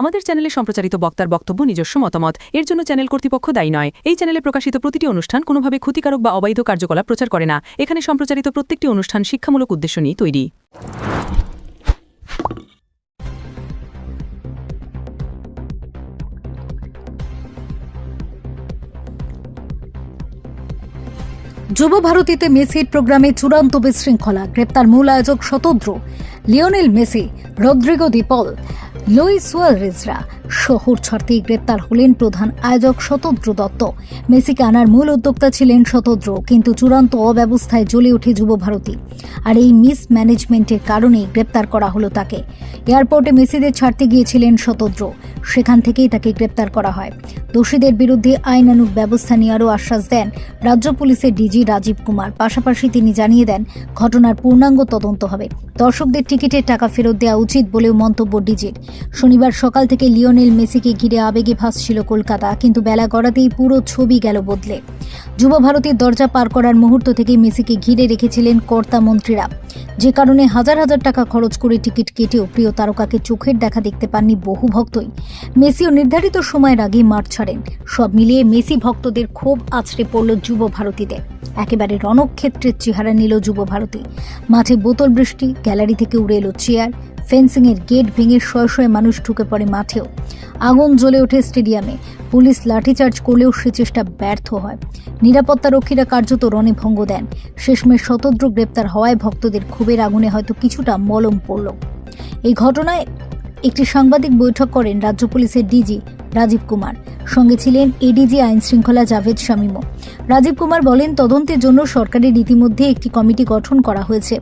আমাদের চ্যানেলে সম্প্রচারিত বক্তার বক্তব্য, নিজস্ব মতামত, এর জন্য চ্যানেল কর্তৃপক্ষ দায়ী নয়। এই চ্যানেলে প্রকাশিত প্রতিটি অনুষ্ঠান কোনোভাবে ক্ষতিকারক বা অবৈধ কার্যকলাপ প্রচার করে না। এখানে সম্প্রচারিত প্রত্যেকটি অনুষ্ঠান শিক্ষামূলক উদ্দেশ্য নিয়ে তৈরি। যুব ভারতীতে মেসির প্রোগ্রামে চূড়ান্ত বিশৃঙ্খলা, গ্রেপ্তার মূল আয়োজক Shatadru Lionel Messi, Rodrigo দিপল Luis वर्ल रिजरा শহর ছাড়তেই গ্রেপ্তার হলেন প্রধান আয়োজক শতদ্র দত্ত। মেসিকে আনার মূল উদ্যোক্তা ছিলেন শতদ্র কিন্তু চূড়ান্ত অব্যবস্থায় জ্বলে ওঠে যুব ভারতী। আর এই মিস ম্যানেজমেন্টের কারণেই গ্রেপ্তার করা হলো তাকে। এয়ারপোর্টে মেসিদের ছাড়তে গিয়েছিলেন শতদ্র সেখান থেকেই তাকে গ্রেপ্তার করা হয়। দোষীদের বিরুদ্ধে আইনানুগ ব্যবস্থা নেওয়ারও আশ্বাস দেন রাজ্য পুলিশের ডিজি রাজীব কুমার। পাশাপাশি তিনি জানিয়ে দেন, ঘটনার পূর্ণাঙ্গ তদন্ত হবে। দর্শকদের টিকিটের টাকা ফেরত দেওয়া উচিত বলেও মন্তব্য ডিজির। শনিবার সকাল থেকে লিওনেল মেসিকে ঘিরে আবেগে ভাসছিল কলকাতা, কিন্তু বেলা গড়াতেই পুরো ছবি গেল বদলে। যুব ভারতীর দরজা পার করার মুহূর্ত থেকেই মেসিকে ঘিরে রেখেছিলেন কর্তা মন্ত্রীরা। যে কারণে হাজার হাজার টাকা খরচ করে টিকিট কেটেও প্রিয় তারকাকে চোখের দেখা দেখতে পাননি বহু ভক্তই। মেসিও নির্ধারিত সময়ের আগেই মাঠ ছাড়েন। সব মিলিয়ে মেসি ভক্তদের ক্ষোভ আছড়ে পড়ল যুব ভারতীতে একেবারে রণক্ষেত্রের চেহারা নিল যুব ভারতী। মাঠে বোতল বৃষ্টি, গ্যালারি থেকে উড়ে এলো চেয়ার ফেন্সিংয়ের গেট ভেঙে শয়ে শয়ে মানুষ ঢুকে পড়ে মাঠেও। আগুন জ্বলে ওঠে স্টেডিয়ামে। পুলিশ লাঠিচার্জ করলেও সে চেষ্টা ব্যর্থ হয়। নিরাপত্তা রক্ষীরা কার্যত রণে ভঙ্গ দেন। শেষমেশ শতদ্র গ্রেপ্তার হওয়ায় ভক্তদের ক্ষোভের আগুনে হয়তো কিছুটা মলম পড়ল। এই ঘটনায় একটি সাংবাদিক বৈঠক করেন রাজ্য পুলিশের ডিজি রাজীব কুমার। সঙ্গে ছিলেন এডিজি আইন শৃঙ্খলা জাভেদ শামীমও। রাজীব কুমার বলেন, তদন্তের জন্য সরকারের ইতিমধ্যে একটি কমিটি গঠন করা হয়েছে।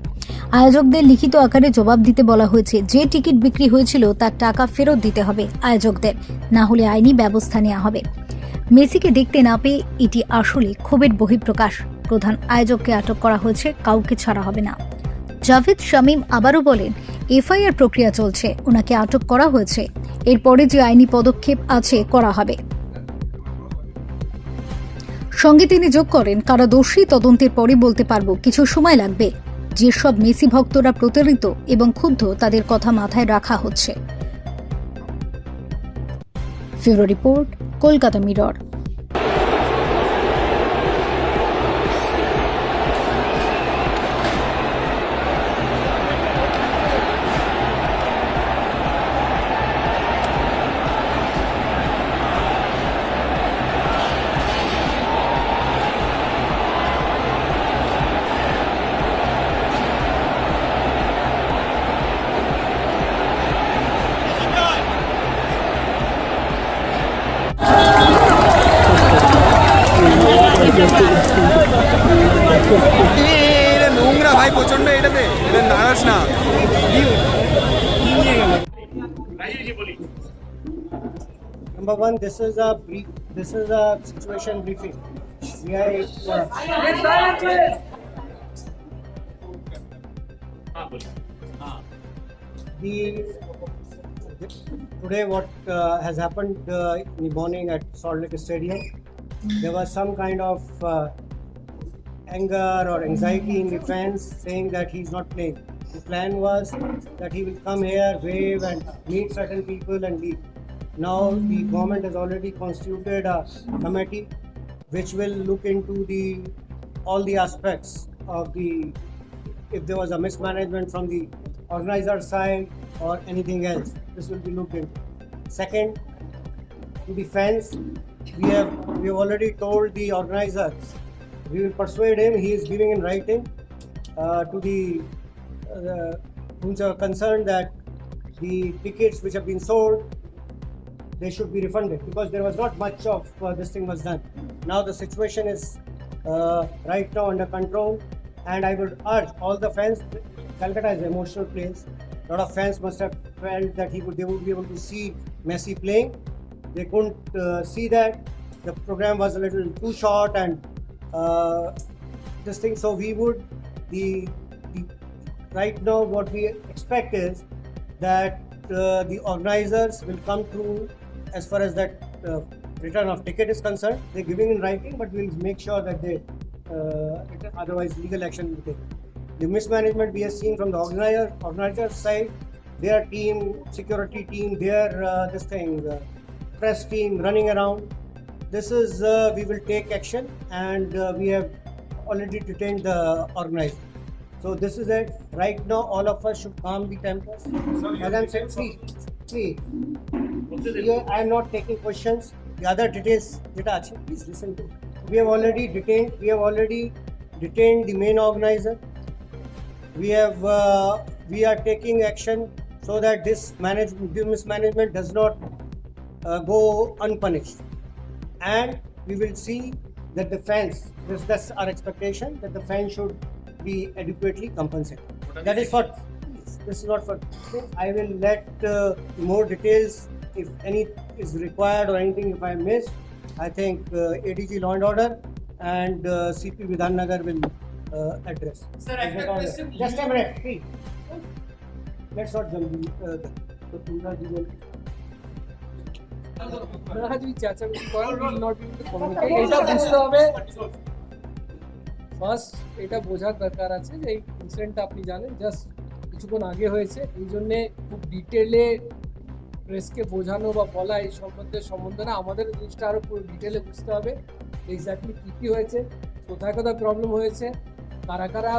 আয়োজকদের লিখিত আকারে জবাব দিতে বলা হয়েছে, যে টিকিট বিক্রি হয়েছিল তার টাকা ফেরত দিতে হবে আয়োজকদের, না হলে আইনি ব্যবস্থা নেওয়া হবে। মেসিকে দেখতে না পেয়ে এটি আসলে ক্ষোভের বহিঃপ্রকাশ। প্রধান আয়োজককে আটক করা হয়েছে, কাউকে ছাড়া হবে না। জাভেদ শামীম আবারও বলেন, এফআইআর প্রক্রিয়া চলছে, ওনাকে আটক করা হয়েছে। এরপরে যে আইনি পদক্ষেপ আছে, করা হবে। সঙ্গে তিনি যোগ করেন, কারা দোষী তদন্তের পরে বলতে পারব, কিছু সময় লাগবে। যেসব মেসি ভক্তরা প্রতারিত এবং ক্ষুব্ধ তাদের কথা মাথায় রাখা হচ্ছে। Report Kolkata mirror. এটাতে এটা নাড়াস না Number one, this is a brief, this is a situation briefing. We are, uh, the, today what uh, has happened uh, in the morning at Salt Lake Stadium, there was some kind of uh, anger or anxiety in the fans saying that he's not playing. The plan was that he will come here, wave and meet certain people and leave. Now the government has already constituted a committee which will look into the all the aspects of the if there was a mismanagement from the organizer side or anything else. This will be looked into. Second, to the fans, we have we have already told the organizers we will persuade him. He is giving in writing uh, to the uh, who's are concerned that the tickets which have been sold they should be refunded because there was not much of uh, this thing was done. Now the situation is uh, right now under control, and I would urge all the fans. Calcutta is an emotional place. A lot of fans must have felt that he would they would be able to see Messi playing. They couldn't uh, see that. The program was a little too short and uh, this thing. So we would the, the right now what we expect is that uh, the organizers will come through as far as that uh, return of ticket is concerned. They're giving in writing, but we'll make sure that they uh, otherwise legal action will be taken. The mismanagement we have seen from the organizer organizer side, their team, security team, their uh, this thing, uh, press team running around this is uh, we will take action and uh, we have already detained the organizer. So this is it. Right now all of us should calm the tempers. As i'm saying see see here i am not taking questions. The other details please listen to. We have already detained we have already detained the main organizer. We have uh, we are taking action so that this management mismanagement does not uh, go unpunished. And we will see that the fans. This, that's our expectation. That the fans should be adequately compensated. That is for. This is not for. I will let uh, more details if any is required or anything if I miss. I think uh, ADG Law and Order and uh, CP Vidhan Nagar will uh, address. Sir, I have a question. Just a minute, please. Let's not jump. Uh, এটা first এটা বোঝার দরকার আছে যে এই ইনসিডেন্টটা আপনি জানেন just কিছুক্ষণ আগে হয়েছে। এই জন্যে খুব ডিটেলে প্রেসকে বোঝানো বা বলা এই সম্বন্ধে সম্বন্ধে না, আমাদের জিনিসটা আরও পুরো ডিটেলে বুঝতে হবে এক্স্যাক্টলি কী কী হয়েছে, কোথায় কোথায় প্রবলেম হয়েছে, কারা কারা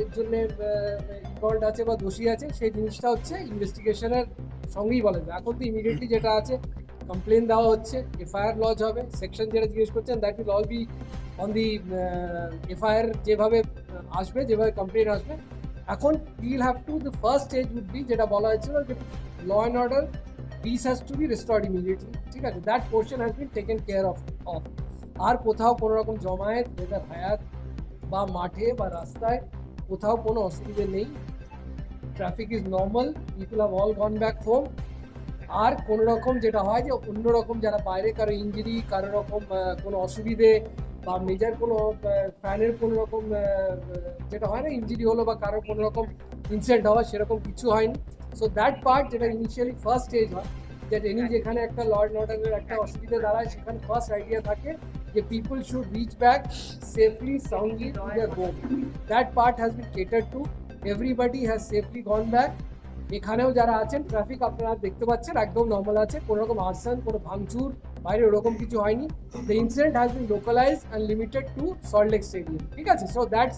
এর জন্য ইনভলভ আছে বা দোষী আছে, সেই জিনিসটা হচ্ছে ইনভেস্টিগেশনের সঙ্গেই বলা যায়। এখন তো ইমিডিয়েটলি যেটা আছে কমপ্লেন দেওয়া হচ্ছে এফআইআর লজ হবে সেকশন যেটা জিজ্ঞেস করছেন that will all be on the FIR যেভাবে আসবে, যেভাবে কমপ্লেন আসবে। এখন will have to the first stage would be যেটা বলা হয়েছিল যে law and order peace has to be restored immediately ঠিক আছে? That portion has been taken care of of আর কোথাও কোনো রকম জমায়েত যেটা হায়াত বা মাঠে বা রাস্তায় কোথাও কোনো অসুবিধে নেই। Traffic is normal people have all gone back home আর কোনো রকম যেটা হয় যে অন্য রকম যারা বাইরে কারও ইঞ্জুরি কারও রকম কোনো অসুবিধে বা মেজার কোনো ফ্যানের কোনো রকম যেটা হয় না ইঞ্জুরি হলো বা কারও কোনো রকম ইনসিডেন্ট হওয়া সেরকম কিছু হয়নি। সো দ্যাট পার্ট যেটা ইনিশিয়ালি ফার্স্ট স্টেজ হয় যে এনি যেখানে একটা লর্ড অর্ডারের একটা অসুবিধা দাঁড়ায় সেখানে ফার্স্ট আইডিয়া থাকে যে people should reach back safely soundly to their home that part has been cater to everybody has safely gone back এখানেও যারা আছেন ট্রাফিক আপনারা দেখতে পাচ্ছেন, একদম নর্মাল আছে। কোনো রকম আর্সন কোনো ভাঙচুর, বাইরে ওরকম কিছু হয়নি। The incident has been localize and limited to Salt Lake stadium ঠিক আছে? So that's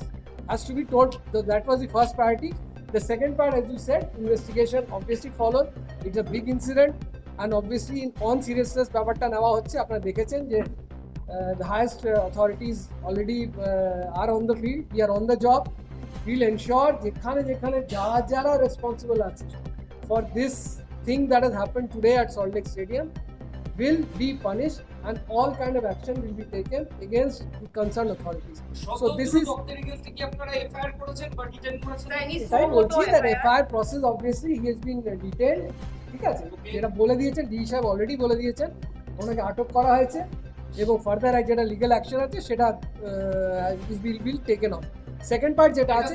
has to be told that was the first priority the second part as you said investigation obviously follow it's a big incident and obviously in on seriousness ব্যাপারটা নেওয়া হচ্ছে। আপনারা দেখেছেন যে the highest authorities already R on the on the field, we are on ensure যেখানে যেখানে যারা যারা রেসপন্সিবল আছে for this thing that has happened today at Salt Lake Stadium will be punished and all kind of action will be taken against the concerned authorities. So this is এটাই বলছি that FIR process obviously he has been uh, detailed ঠিক আছে যেটা বলে দিয়েছেন D সাহেব already বলে দিয়েছেন ওনাকে আটক করা হয়েছে এবং ফার্দার যেটা লিগ্যাল অ্যাকশন আছে সেটা been been taken of second part যেটা আছে